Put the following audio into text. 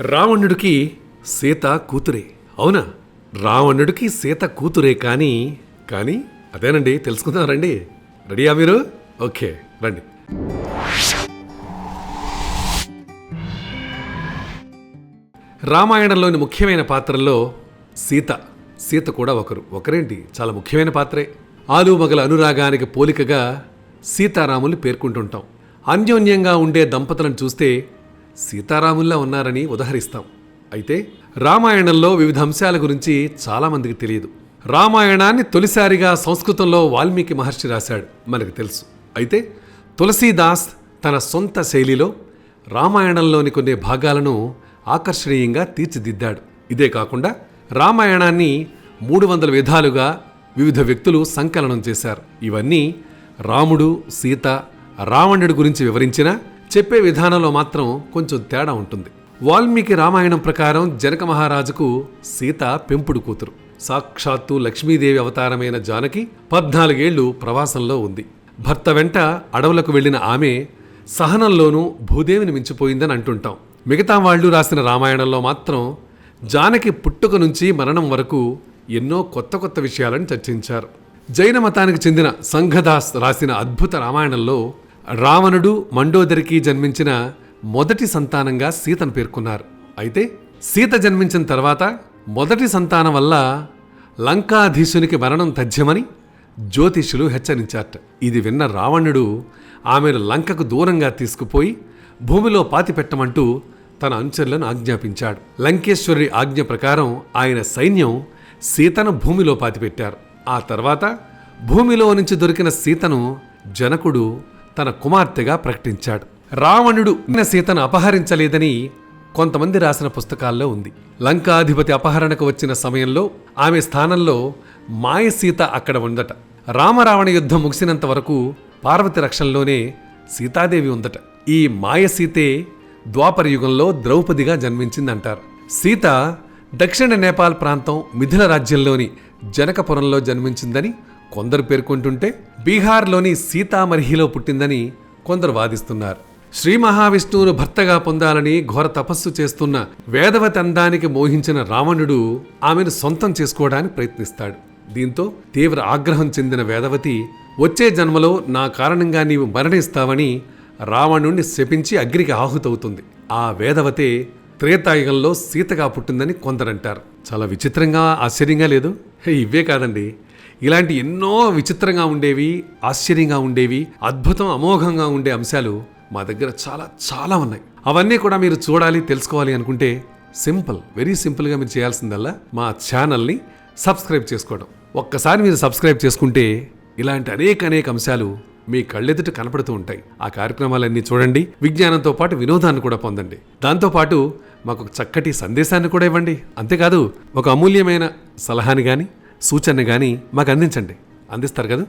రావణుడికి సీత కూతురే. అవునా? రావణుడికి సీత కూతురే కానీ కానీ అదేనండి తెలుసుకుందాం రండి. రెడీయా మీరు? ఓకే రండి. రామాయణంలోని ముఖ్యమైన పాత్రల్లో సీత సీత కూడా ఒకరు. ఒకరేంటి? చాలా ముఖ్యమైన పాత్రే. ఆలుమగల అనురాగానికి పోలికగా సీతారాముల్ని పేర్కొంటుంటాం. అన్యోన్యంగా ఉండే దంపతులను చూస్తే సీతారాముల్లా ఉన్నారని ఉదహరిస్తాం. అయితే రామాయణంలో వివిధ అంశాల గురించి చాలామందికి తెలియదు. రామాయణాన్ని తొలిసారిగా సంస్కృతంలో వాల్మీకి మహర్షి రాశాడు మనకు తెలుసు. అయితే తులసీదాస్ తన సొంత శైలిలో రామాయణంలోని కొన్ని భాగాలను ఆకర్షణీయంగా తీర్చిదిద్దాడు. ఇదే కాకుండా రామాయణాన్ని మూడు వందల విధాలుగా వివిధ వ్యక్తులు సంకలనం చేశారు. ఇవన్నీ రాముడు సీత రావణుడి గురించి వివరించినా చెప్పే విధానంలో మాత్రం కొంచెం తేడా ఉంటుంది. వాల్మీకి రామాయణం ప్రకారం జనక మహారాజుకు సీత పెంపుడు కూతురు. సాక్షాత్తు లక్ష్మీదేవి అవతారమైన జానకి పద్నాలుగేళ్ళు ప్రవాసంలో ఉంది. భర్త వెంట అడవులకు వెళ్ళిన ఆమె సహనంలోనూ భూదేవిని మించిపోయిందని అంటుంటాం. మిగతా వాళ్ళు రాసిన రామాయణంలో మాత్రం జానకి పుట్టుక నుంచి మరణం వరకు ఎన్నో కొత్త కొత్త విషయాలను చర్చించారు. జైన మతానికి చెందిన సంఘదాస్ రాసిన అద్భుత రామాయణంలో రావణుడు మండోదరికి జన్మించిన మొదటి సంతానంగా సీతను పేర్కొన్నారు. అయితే సీత జన్మించిన తర్వాత మొదటి సంతానం వల్ల లంకాధీశునికి మరణం తథ్యమని జ్యోతిష్యులు హెచ్చరించారట. ఇది విన్న రావణుడు ఆమెను లంకకు దూరంగా తీసుకుపోయి భూమిలో పాతిపెట్టమంటూ తన అనుచరులను ఆజ్ఞాపించాడు. లంకేశ్వరి ఆజ్ఞ ప్రకారం ఆయన సైన్యం సీతను భూమిలో పాతిపెట్టారు ఆ తర్వాత భూమిలో నుంచి దొరికిన సీతను జనకుడు తన కుమార్తెగా ప్రకటించాడు. రావణుడు సీతను అపహరించలేదని కొంతమంది రాసిన పుస్తకాల్లో ఉంది. లంకాధిపతి అపహరణకు వచ్చిన సమయంలో ఆమె స్థానంలో మాయ సీత అక్కడ ఉందట. రామరావణ యుద్ధం ముగిసినంత వరకు పార్వతి రక్షణలోనే సీతాదేవి ఉందట. ఈ మాయ సీతే ద్వాపర యుగంలో ద్రౌపదిగా జన్మించిందంటారు. సీత దక్షిణ నేపాల్ ప్రాంతం మిథిల రాజ్యంలోని జనకపురంలో జన్మించిందని కొందరు పేర్కొంటుంటే బీహార్లోని సీతామర్హిలో పుట్టిందని కొందరు వాదిస్తున్నారు. శ్రీ మహావిష్ణువును భర్తగా పొందాలని ఘోర తపస్సు చేస్తున్న వేదవతి అందానికి మోహించిన రావణుడు ఆమెను సొంతం చేసుకోవడానికి ప్రయత్నిస్తాడు. దీంతో తీవ్ర ఆగ్రహం చెందిన వేదవతి వచ్చే జన్మలో నా కారణంగా నీవు మరణిస్తావని రావణుణ్ణి శపించి అగ్నికి ఆహుతవుతుంది. ఆ వేదవతే త్రేతాయుగంలో సీతగా పుట్టిందని కొందరంటారు. చాలా విచిత్రంగా ఆశ్చర్యంగా లేదు? హే, ఇవే కాదండి. ఇలాంటి ఎన్నో విచిత్రంగా ఉండేవి ఆశ్చర్యంగా ఉండేవి అద్భుతం అమోఘంగా ఉండే అంశాలు మా దగ్గర చాలా చాలా ఉన్నాయి. అవన్నీ కూడా మీరు చూడాలి తెలుసుకోవాలి అనుకుంటే సింపుల్ వెరీ సింపుల్గా మీరు చేయాల్సిందల్లా మా ఛానల్ని సబ్స్క్రైబ్ చేసుకోవడం. ఒక్కసారి మీరు సబ్స్క్రైబ్ చేసుకుంటే ఇలాంటి అనేక అనేక అంశాలు మీ కళ్ళెదుట కనపడుతూ ఉంటాయి. ఆ కార్యక్రమాలన్నీ చూడండి విజ్ఞానంతో పాటు వినోదాన్ని కూడా పొందండి. దాంతోపాటు మాకు ఒక చక్కటి సందేశాన్ని కూడా ఇవ్వండి. అంతేకాదు ఒక అమూల్యమైన సలహాని కానీ సూచనని కానీ మాకు అందించండి. అందిస్తారు కదా?